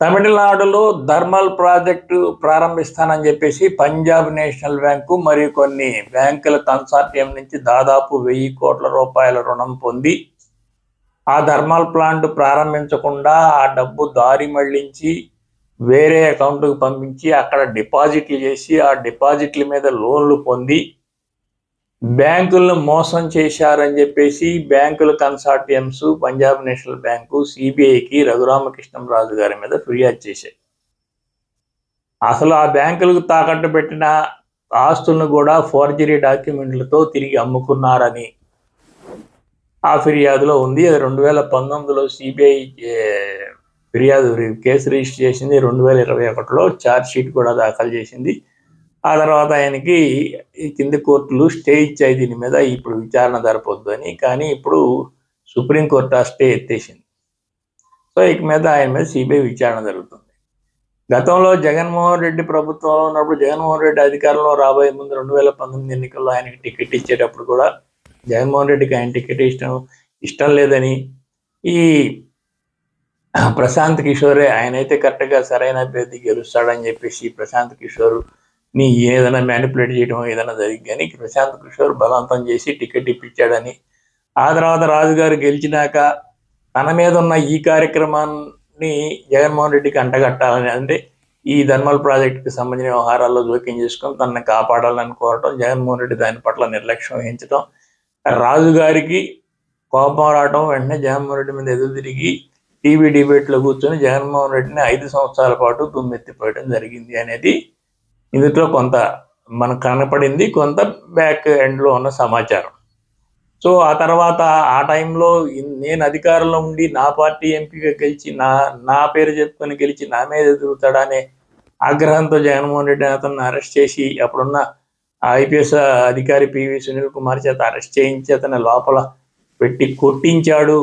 తమిళనాడులో thermal project ప్రారంభిస్తానని చెప్పేసి Punjab national bank మరియు కొన్ని బ్యాంకుల కన్సార్టియం నుంచి దాదాపు వెయ్యి కోట్ల రూపాయల రుణం పొంది ఆ థర్మల్ ప్లాంట్ ప్రారంభించకుండా ఆ డబ్బు దారి మళ్ళించి వేరే అకౌంట్కి పంపించి అక్కడ డిపాజిట్లు చేసి ఆ డిపాజిట్ల మీద లోన్లు పొంది బ్యాంకులను మోసం చేశారని చెప్పేసి బ్యాంకుల కన్సార్టియమ్స్ పంజాబ్ నేషనల్ బ్యాంకు సిబిఐకి రఘురామకృష్ణంరాజు గారి మీద ఫిర్యాదు చేశాయి. అసలు ఆ బ్యాంకులకు తాకట్టు పెట్టిన ఆస్తులను కూడా ఫోర్జరీ డాక్యుమెంట్లతో తిరిగి అమ్ముకున్నారని ఆ ఫిర్యాదులో ఉంది. అది రెండు వేల పంతొమ్మిదిలో సిబిఐ ఫిర్యాదు కేసు రిజిస్టర్ చేసింది. రెండు వేల ఇరవై ఒకటిలో ఛార్జ్ షీట్ కూడా దాఖలు చేసింది. ఆ తర్వాత ఆయనకి ఈ కింది కోర్టులు స్టే ఇచ్చాయి దీని మీద. ఇప్పుడు విచారణ జరపొద్దు అని. కానీ ఇప్పుడు సుప్రీంకోర్టు ఆ స్టే ఎత్తేసింది. సో ఇక మీద ఆయన మీద సిబిఐ విచారణ జరుగుతుంది. గతంలో జగన్మోహన్ రెడ్డి ప్రభుత్వంలో ఉన్నప్పుడు జగన్మోహన్ రెడ్డి అధికారంలో రాబోయే ముందు రెండు వేల పంతొమ్మిది ఎన్నికల్లో ఆయనకి టికెట్ ఇచ్చేటప్పుడు కూడా జగన్మోహన్ రెడ్డికి ఆయన టికెట్ ఇష్టం ఇష్టం లేదని ఈ ప్రశాంత్ కిషోరే ఆయన అయితే కరెక్ట్గా సరైన అభ్యర్థి గెలుస్తాడని చెప్పేసి ప్రశాంత్ కిషోర్ నీ ఏదైనా మ్యానిపులేట్ చేయడం ఏదైనా జరిగి కానీ ప్రశాంత్ కిషోర్ బలవంతం చేసి టికెట్ ఇప్పించాడని. ఆ తర్వాత రాజుగారు గెలిచినాక తన మీద ఉన్న ఈ కార్యక్రమాన్ని జగన్మోహన్ రెడ్డికి అంటగట్టాలని అంటే ఈ ధర్మల్ ప్రాజెక్టుకి సంబంధించిన వ్యవహారాల్లో జోక్యం చేసుకొని తనని కాపాడాలని కోరటం జగన్మోహన్ రెడ్డి దాని పట్ల నిర్లక్ష్యం వహించడం రాజుగారికి కోపం రావడం వెంటనే జగన్మోహన్ రెడ్డి మీద ఎదురు తిరిగి టీవీ డిబేట్లో కూర్చొని జగన్మోహన్ రెడ్డిని ఐదు సంవత్సరాల పాటు దుమ్మెత్తిపోయడం జరిగింది అనేది ఇందులో కొంత మనకు కనపడింది కొంత బ్యాక్ ఎండ్లో ఉన్న సమాచారం. సో ఆ తర్వాత ఆ టైంలో నేను అధికారంలో ఉండి నా పార్టీ ఎంపీగా గెలిచి నా నా పేరు చెప్పుకొని గెలిచి నా మీద ఎదుగుతాడనే ఆగ్రహంతో జగన్మోహన్ రెడ్డి అతను అరెస్ట్ చేసి అప్పుడున్న ఐపీఎస్ అధికారి పివి సునీల్ కుమార్ చేత అరెస్ట్ చేయించి అతని లోపల పెట్టి కొట్టించాడు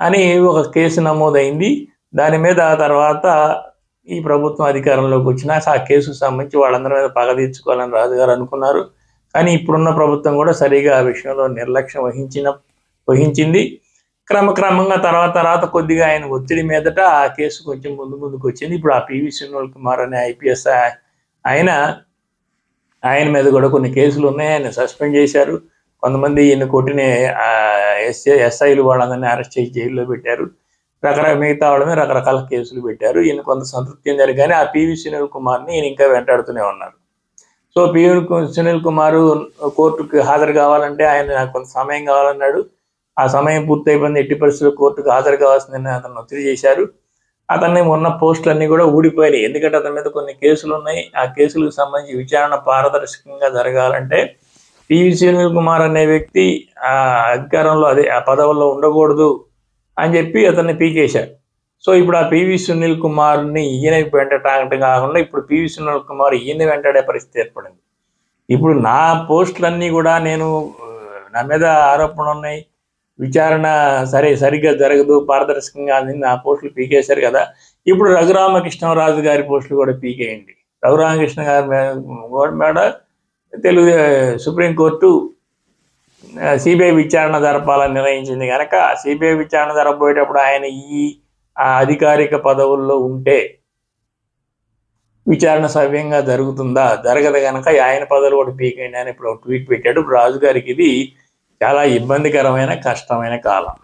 అని ఒక కేసు నమోదైంది. దాని మీద ఆ తర్వాత ఈ ప్రభుత్వం అధికారంలోకి వచ్చినాక ఆ కేసుకు సంబంధించి వాళ్ళందరి మీద పగ తీర్చుకోవాలని రాజుగారు అనుకున్నారు. కానీ ఇప్పుడున్న ప్రభుత్వం కూడా సరిగా ఆ విషయంలో నిర్లక్ష్యం వహించిన వహించింది. క్రమక్రమంగా తర్వాత తర్వాత కొద్దిగా ఆయన ఒత్తిడి మీదట ఆ కేసు కొంచెం ముందు ముందుకు వచ్చింది. ఇప్పుడు ఆ పివి సునీల్ కుమార్ అనే ఐపీఎస్ ఆయన ఆయన మీద కూడా కొన్ని కేసులు ఉన్నాయి. ఆయన సస్పెండ్ చేశారు. కొంతమంది ఈయన కొట్టిన ఎస్ఐ ఎస్ఐలు వాళ్ళందరినీ అరెస్ట్ చేసి జైల్లో పెట్టారు. రకరకాల మిగతా వాళ్ళ మీద రకరకాల కేసులు పెట్టారు. ఈయన కొంత సంతృప్తి చెందారు. కానీ ఆ పివి సునీల్ కుమార్ని ఈయన ఇంకా వెంటాడుతూనే ఉన్నారు. సో పివి సునీల్ కుమార్ కోర్టుకు హాజరు కావాలంటే ఆయన నాకు కొంత సమయం కావాలన్నాడు. ఆ సమయం పూర్తయిపోయింది. ఎట్టి పరిస్థితుల్లో కోర్టుకు హాజరు కావాల్సిందని అతను ఒత్తిడి చేశారు. అతన్ని ఉన్న పోస్టులన్నీ కూడా ఊడిపోయినాయి. ఎందుకంటే అతని మీద కొన్ని కేసులు ఉన్నాయి. ఆ కేసులకు సంబంధించి విచారణ పారదర్శకంగా జరగాలంటే పివి సునీల్ కుమార్ అనే వ్యక్తి ఆ అధికారంలో అదే ఆ పదవుల్లో ఉండకూడదు. అని చెప్పి అతన్ని పీకేశారు సో ఇప్పుడు ఆ పివి సునీల్ కుమార్ని ఈయన వెంటటాడటం కాకుండా ఇప్పుడు పివి సునీల్ కుమార్ ఈయన వెంటాడే పరిస్థితి ఏర్పడింది. ఇప్పుడు నా పోస్టులన్నీ కూడా నేను నా మీద ఆరోపణలు ఉన్నాయి. విచారణ సరే సరిగ్గా జరగదు పారదర్శకంగా అని నా పోస్టులు పీకేశారు కదా. ఇప్పుడు రఘురామకృష్ణరాజు గారి పోస్టులు కూడా పీకేయండి రఘురామకృష్ణ గారి మీద కూడా మేడ తెలుగు సుప్రీంకోర్టు సిబిఐ విచారణ జరపాలని నిర్ణయించింది కనుక సిబిఐ విచారణ జరపబోయేటప్పుడు ఆయన ఈ అధికారిక పదవుల్లో ఉంటే విచారణ సవ్యంగా జరుగుతుందా? జరగదు కనుక ఆయన పదవులు కూడా పీకండి అని ఇప్పుడు ట్వీట్ పెట్టాడు. ఇప్పుడు రాజుగారికి ఇది చాలా ఇబ్బందికరమైన కష్టమైన కాలం.